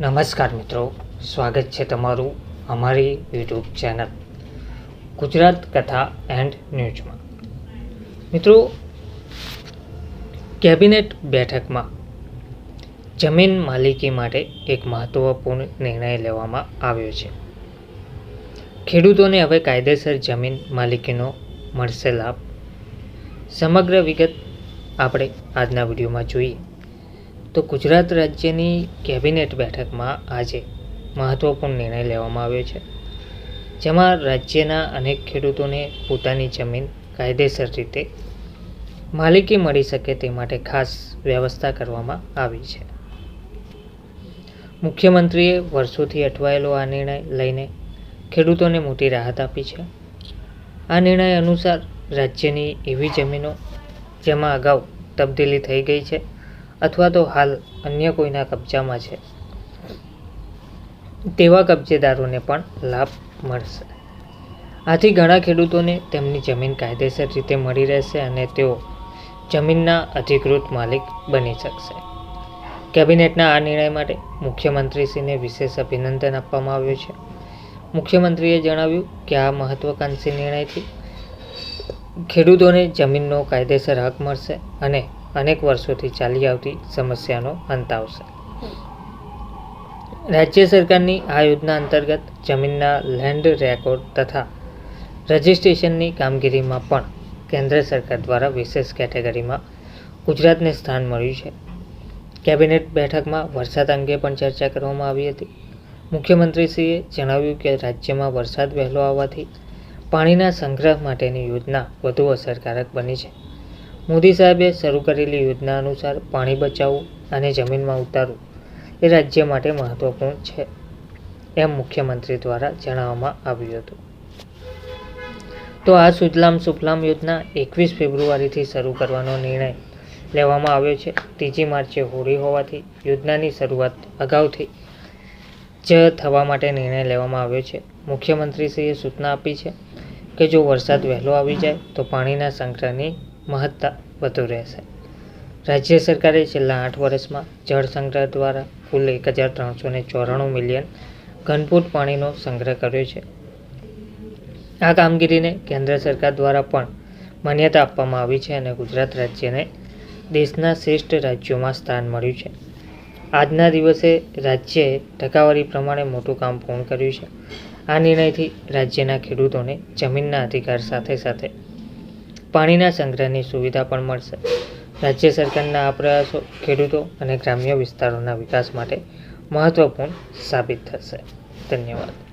નમસ્કાર મિત્રો, સ્વાગત છે તમારું અમારી યુટ્યુબ ચેનલ ગુજરાત કથા એન્ડ ન્યૂઝમાં. મિત્રો, કેબિનેટ બેઠકમાં જમીન માલિકી માટે એક મહત્વપૂર્ણ નિર્ણય લેવામાં આવ્યો છે. ખેડૂતોને હવે કાયદેસર જમીન માલિકીનો મળશે લાભ. સમગ્ર વિગત આપણે આજના વિડીયોમાં જોઈએ. તો ગુજરાત રાજ્યની કેબિનેટ બેઠકમાં આજે મહત્ત્વપૂર્ણ નિર્ણય લેવામાં આવ્યો છે. જેમાં રાજ્યના અનેક ખેડૂતોને પોતાની જમીન કાયદેસર રીતે માલિકી મળી શકે તે માટે ખાસ વ્યવસ્થા કરવામાં આવી છે. મુખ્યમંત્રીએ વર્ષોથી અટવાયેલો આ નિર્ણય લઈને ખેડૂતોને મોટી રાહત આપી છે. આ નિર્ણય અનુસાર રાજ્યની એવી જમીનો જેમાં અગાઉ તબદીલી થઈ ગઈ છે અથવા તો હાલ અન્ય કોઈના કબજામાં છે. તેવા કબજેદારોને પણ લાભ મળશે. આથી ઘણા ખેડૂતોને તેમની જમીન કાયદેસર રીતે મળી રહેશે અને તેઓ જમીનના અધિકૃત માલિક બની શકશે. કેબિનેટના આ નિર્ણય માટે મુખ્યમંત્રીશ્રીને વિશેષ અભિનંદન આપવામાં આવ્યું છે. મુખ્યમંત્રીએ જણાવ્યું કે આ મહત્વાકાંક્ષી નિર્ણયથી ખેડૂતોને જમીનનો કાયદેસર હક મળશે અને અનેક વર્ષોથી ચાલી આવતી સમસ્યાનો અંત આવશે. રાજ્ય સરકારની આ યોજના અંતર્ગત જમીનના લેન્ડ રેકોર્ડ તથા રજિસ્ટ્રેશનની કામગીરીમાં પણ કેન્દ્ર સરકાર દ્વારા વિશેષ કેટેગરીમાં ગુજરાતને સ્થાન મળ્યું છે. કેબિનેટ બેઠકમાં વરસાદ અંગે પણ ચર્ચા કરવામાં આવી હતી. મુખ્યમંત્રીશ્રીએ જણાવ્યું કે રાજ્યમાં વરસાદ વહેલો આવવાથી પાણીના સંગ્રહ માટેની યોજના વધુ અસરકારક બની છે. મોદી સાહેબે શરૂ કરેલી યોજના અનુસાર પાણી બચાવવું અને જમીનમાં ઉતારવું એ રાજ્ય માટે મહત્વપૂર્ણ છે, એમ મુખ્યમંત્રી દ્વારા જણાવવામાં આવ્યું હતું. તો આ સુજલામ સુફલામ યોજના એકવીસ ફેબ્રુઆરીથી શરૂ કરવાનો નિર્ણય લેવામાં આવ્યો છે. ત્રીજી માર્ચે હોળી હોવાથી યોજનાની શરૂઆત અગાઉથી જ થવા માટે નિર્ણય લેવામાં આવ્યો છે. મુખ્યમંત્રીશ્રીએ સૂચના આપી છે કે જો વરસાદ વહેલો આવી જાય તો પાણીના સંગ્રહની મહત્તા વધુ રહેશે. રાજ્ય સરકારે છેલ્લા આઠ વર્ષમાં જળ સંગ્રહ દ્વારા કુલ એક હજાર ત્રણસો ને ચોરાણું મિલિયન ઘનફૂટ પાણીનો સંગ્રહ કર્યો છે. આ કામગીરીને કેન્દ્ર સરકાર દ્વારા પણ માન્યતા આપવામાં આવી છે અને ગુજરાત રાજ્યને દેશના શ્રેષ્ઠ રાજ્યોમાં સ્થાન મળ્યું છે. આજના દિવસે રાજ્યએ ટકાવારી પ્રમાણે મોટું કામ પૂર્ણ કર્યું છે. આ નિર્ણયથી રાજ્યના ખેડૂતોને જમીનના અધિકાર સાથે સાથે પાણીના સંગ્રહની સુવિધા પણ મળશે. રાજ્ય સરકારના આ પ્રયાસો ખેડૂતો અને ગ્રામ્ય વિસ્તારોના વિકાસ માટે મહત્વપૂર્ણ સાબિત થશે. ધન્યવાદ.